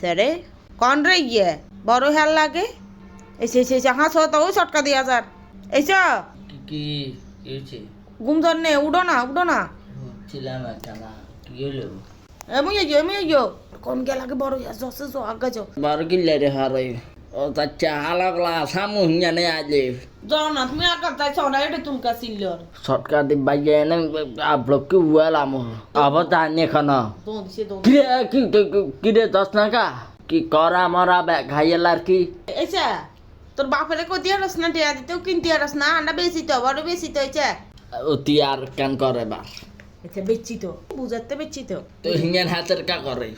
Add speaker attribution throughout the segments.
Speaker 1: হয়েছে রে কন রে গিয়ে বড় হেল লাগে? এসে এসে এসে হাঁস তো ওই চটকা দিয়া যার এসে।
Speaker 2: কি কি হয়েছে?
Speaker 1: ঘুম ধর নে উডো না উডো না।
Speaker 2: ছিলাম একটা না কি হলো?
Speaker 1: এমন ইয়ে এমন ইয়ে কোন গে লাগে বড় ইয়া জসে জো আগা যাও
Speaker 2: বারো গিল্লা রে হারে ও তাচ্চা হালাকলা সামু হিয়ানে আজে
Speaker 1: যাও না তুমি আকার তাই ছড়া এটা তুলকা সিল্লর
Speaker 2: শর্টকাট দি বাইয়ে এনে আবলক কি উয়ালাম আবার জানি এখন।
Speaker 1: দো
Speaker 2: কি রে কি কি- কি- কি রে দশ নাকা? কি করা মরা খাইয়েলার কি?
Speaker 1: এসে তোর বাপরে কই দিয়া রস না টিয়া দিতেও কিনতে রস না আন্ডা বেশি তো বড় বেশি তো এসে।
Speaker 2: অতি আর কেন করে বার
Speaker 1: এসে বেচছি তো বুঝাতে বেচছি তো
Speaker 2: তো হিয়ান হাতের কা করে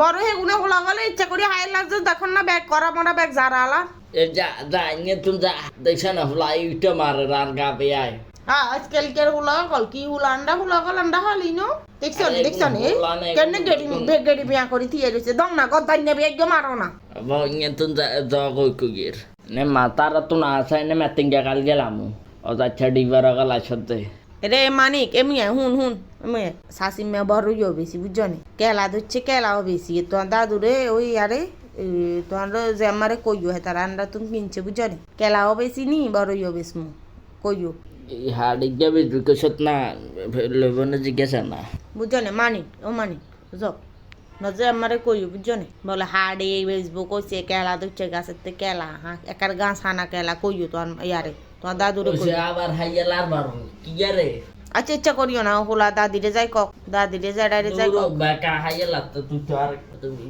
Speaker 1: বড় হে গুনে হলা গলে ইচ্ছা করি হাই লাগছে দেখুন না ব্যাগ করা মরা ব্যাগ যারা আলা
Speaker 2: এ যা যা ইয়ে তুমি যা দেখছ না ফ্লাই উঠে মারে গা
Speaker 1: হ্যাঁ আজকালকার হুলা কল কি হুলা আন্ডা হুলা কল আন্ডা হালি নো দেখছ নি দেখছ নি
Speaker 2: হুলা
Speaker 1: কেন গেড়ি
Speaker 2: হুলা।
Speaker 1: গেড়ি বিয়া করি থিয়ে রয়েছে দম না গদাই নেবে একদম মারো না
Speaker 2: tuh za koi kugir. Ne mata ratu na asa ne meting ga kal gelamu. O ta chadi bara kala shotte.
Speaker 1: রে মানিক এমনি হুন হুন এমনি শাশি মেয়ে বড় ইয়ে বেশি বুঝছ নি? কেলা ধরছে কেলাও বেশি। তোমার দাদু রে ওই আরে তোমার যে আমারে কইও হে তার আন্ডা তুমি কিনছে বুঝছ নি? কেলাও বেশি নি বড় ইয়ে বেশি মু কইও।
Speaker 2: be duke shot na lebone jigesa na.
Speaker 1: বুঝছ নি? মানিক ও মানিক বুঝো নজর আমারে কইও বুঝছো নি বলে হাড়ে বেসবো কইছে কেলা ধরছে গাছের থেকে কেলা হ্যাঁ একার গাছ হানা কেলা কইও তোমার ইয়ারে তোমার দাদুরে
Speaker 2: O
Speaker 1: কইও
Speaker 2: se abar hayalar baru. Kiyare.
Speaker 1: আচ্ছা ইচ্ছা করিও না হোলা দাদিরে যাই কক দাদিরে যাই ডাইরে যাই cock
Speaker 2: Duro baka hayalat tu tu char.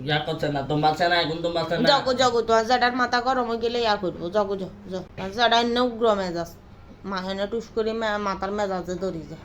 Speaker 2: Ya ko sana to masana kun to masana.
Speaker 1: জগো জগো তোমার জাডার মাথা গরম হয়ে গেলে ইয়া করবো জগো জগ জগ জাডা এনে উগ্র মেজাজ মা হেনে টুস করে মে- মাথার মেজাজে ধরি যায়